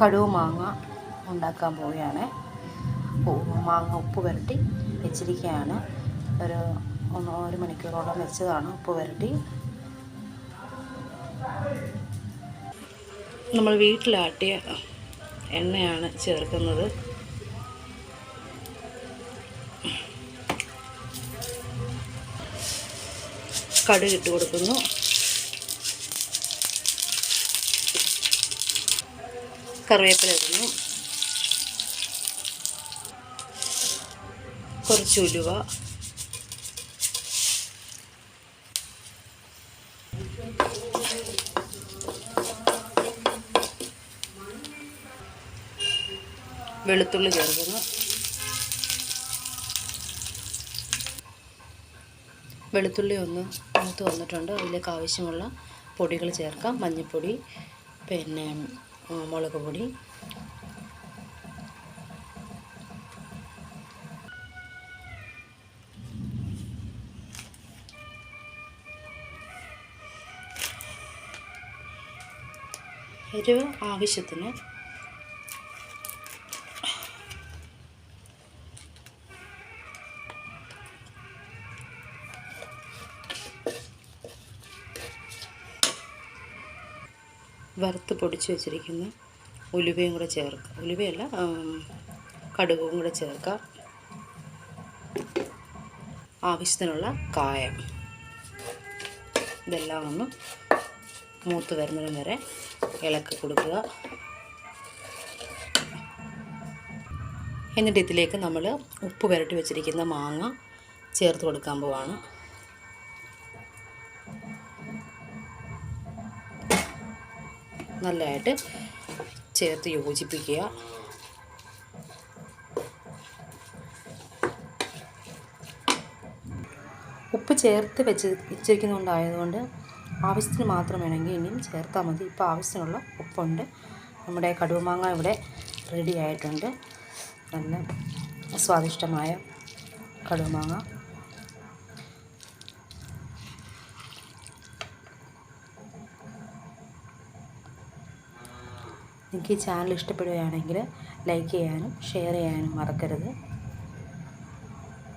കടുവ് മാങ്ങ ഉണ്ടാക്കാൻ പോവുകയാണ്. മാങ്ങ ഉപ്പ് പുരട്ടി വെച്ചിരിക്കുകയാണ്. ഒരു ഒന്ന് ഒരു മണിക്കൂറോളം വെച്ചതാണ് ഉപ്പ് പുരട്ടി. നമ്മൾ വീട്ടിലാട്ടിയ എണ്ണയാണ് ചേർക്കുന്നത്. കടുക് ഇട്ട് കൊടുക്കുന്നു. കറിവേപ്പില ഇടുന്നു. കുറച്ച് ഉലുവ. വെളുത്തുള്ളി ചേർക്കുന്നു. വെളുത്തുള്ളി ഒന്ന് മൂത്ത് വന്നിട്ടുണ്ട്. അതിലേക്ക് ആവശ്യമുള്ള പൊടികൾ ചേർക്കാം. മഞ്ഞൾപ്പൊടി പിന്നെ മുളക് പൊടി. എരിവ് ആവശ്യത്തിന് വറുത്ത് പൊടിച്ച് വെച്ചിരിക്കുന്ന ഉലുവയും കൂടെ ചേർക്കുക ഉലുവയല്ല കടുകും കൂടെ ചേർക്കുക ആവശ്യത്തിനുള്ള കായം. ഇതെല്ലാം ഒന്ന് മൂത്ത് വരുന്നതിന് വരെ ഇളക്കി കൊടുക്കുക. എന്നിട്ട് ഇതിലേക്ക് നമ്മൾ ഉപ്പ് പുരട്ടി വെച്ചിരിക്കുന്ന മാങ്ങ ചേർത്ത് കൊടുക്കാൻ പോവാണ്. നല്ലതായിട്ട് ചേർത്ത് യോജിപ്പിക്കുക. ഉപ്പ് ചേർത്ത് വെച്ച് വെച്ചിരിക്കുന്നതുകൊണ്ടായതുകൊണ്ട് ആവശ്യത്തിന് മാത്രം വേണമെങ്കിൽ ഇനിയും ചേർത്താൽ മതി. ഇപ്പോൾ ആവശ്യത്തിനുള്ള ഉപ്പുണ്ട്. നമ്മുടെ കടുമാങ്ങ ഇവിടെ റെഡി ആയിട്ടുണ്ട്. നല്ല സ്വാദിഷ്ടമായ കടുമാങ്ങ നിങ്ങൾക്ക് ഈ ചാനൽ ഇഷ്ടപ്പെടുകയാണെങ്കിൽ ലൈക്ക് ചെയ്യാനും ഷെയർ ചെയ്യാനും മറക്കരുത്.